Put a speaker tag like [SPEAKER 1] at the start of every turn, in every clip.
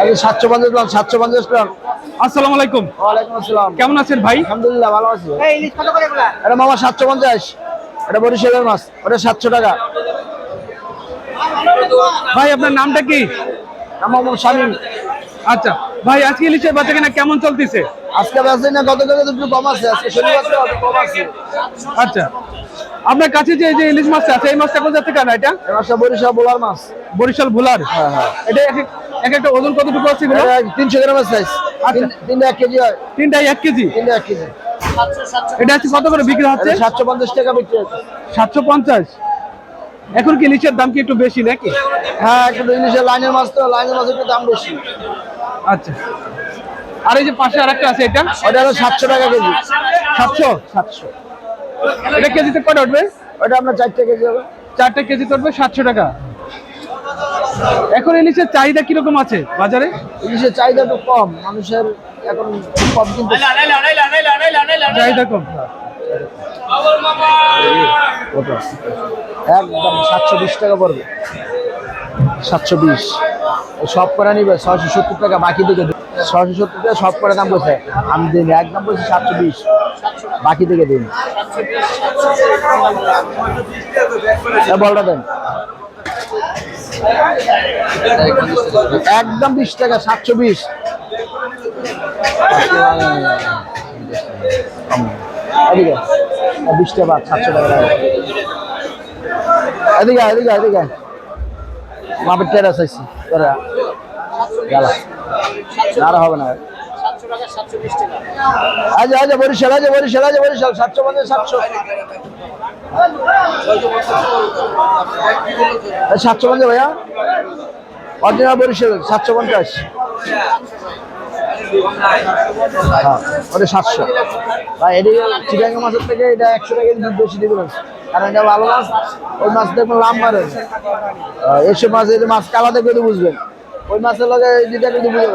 [SPEAKER 1] আমি সাতশো পঞ্চাশ গ্রাম সাতশো পঞ্চাশ গ্রাম
[SPEAKER 2] আসসালামু আলাইকুম।
[SPEAKER 1] ওয়ালাইকুম আসসালাম।
[SPEAKER 2] কেমন আছেন ভাই?
[SPEAKER 1] আলহামদুলিল্লাহ ভালো আছি। এটা মামা সাতশো পঞ্চাশ। এটা বরিশালের মাছ ওটা সাতশো টাকা।
[SPEAKER 2] ভাই আপনার নামটা কি?
[SPEAKER 1] আমার শামিম।
[SPEAKER 2] আচ্ছা ভাই আজকে ইলিশের বাচ্চা কিনা কেমন চলতেছে?
[SPEAKER 1] আজকে বেঁচে না গত থেকে একটু কম আছে আজকে শনিবার কম আছে।
[SPEAKER 2] আচ্ছা আপনার কাছে যে যে ইলিশ মাছটা আছে এই মাছটা কোথা থেকে আনা এটা?
[SPEAKER 1] এই মাছটা বরিশাল বোলার মাছ।
[SPEAKER 2] বরিশাল ভুলার।
[SPEAKER 1] হ্যাঁ হ্যাঁ।
[SPEAKER 2] এটা এক এক- এক একটা ওজন কতটুকু আছে এগুলো?
[SPEAKER 1] এটা তিনশো গ্রামের সাইজ
[SPEAKER 2] আচ্ছা।
[SPEAKER 1] তিনটা এক কেজি হয়।
[SPEAKER 2] তিনটাই এক কেজি?
[SPEAKER 1] তিনটা এক কেজি।
[SPEAKER 2] এটা আজকে কত করে বিক্রি হচ্ছে?
[SPEAKER 1] এটা সাতশো পঞ্চাশ টাকা বিক্রি হচ্ছে।
[SPEAKER 2] সাতশো পঞ্চাশ। এখন কি ইলিশের দাম কি একটু বেশি নাকি?
[SPEAKER 1] হ্যাঁ একটু ইলিশের লাইনের মাছ তো লাইনের মাছের একটু দাম বেশি।
[SPEAKER 2] আচ্ছা। আর এই যে পাশে আর একটা আছে এটা?
[SPEAKER 1] ওটা হলো সাতশো টাকা কেজি।
[SPEAKER 2] সাতশো?
[SPEAKER 1] সাতশো।
[SPEAKER 2] এটা কেজিতে কটা উঠবে?
[SPEAKER 1] ওটা আপনার চারটে কেজি হবে।
[SPEAKER 2] চারটে কেজি উঠবে সাতশো টাকা। এখন ইলিশের চাহিদা কীরকম আছে বাজারে?
[SPEAKER 1] ইলিশের চাহিদা তো কম মানুষের এখন কম কিন্তু
[SPEAKER 2] চাহিদা কম।
[SPEAKER 1] একদম সাতশো বিশ টাকা পড়বে। সাতশো বিশ। সব করে নিবে ছয়শো সত্তর টাকা বাকি দিকে ছয়শো সত্তর টাকা সব করে দাম বলছে। আমি দিন একদম বলছি সাতশো বিশ। বাকি দিকে দিন বলটা দেন। একদম বিশ টাকা, সাতশো বিশ। বিশ টাকা সাতশো টাকা এদিকে এদিকে এদিকে মাপের টেরা চাইছি তোরা গেলা। আর হবে না। আজ আজ, বরিশাল আজ বরিশাল আজ, বরিশাল, সাতশো পঞ্চাশ সাতশো। সাতশো পঞ্চাশ ভাইয়া? অরিজিনাল বরিশাল, সাতশো পঞ্চাশ। হ্যাঁ সাতশো। ভাই চিটাঙ্গা মাছের থেকে এটা একশো টাকা বেশি দিবেন? কারণ এটা ভালো মাছ, ওই মাছ দেখবেন লাভ মারে। এসব মাছ যে মাছ কালা দেখবে তো বুঝবেন। ওই মাছের লগে যেটা কিন্তু বুঝে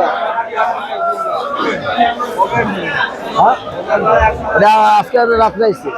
[SPEAKER 1] এটা আজকে রাত্রে আসছে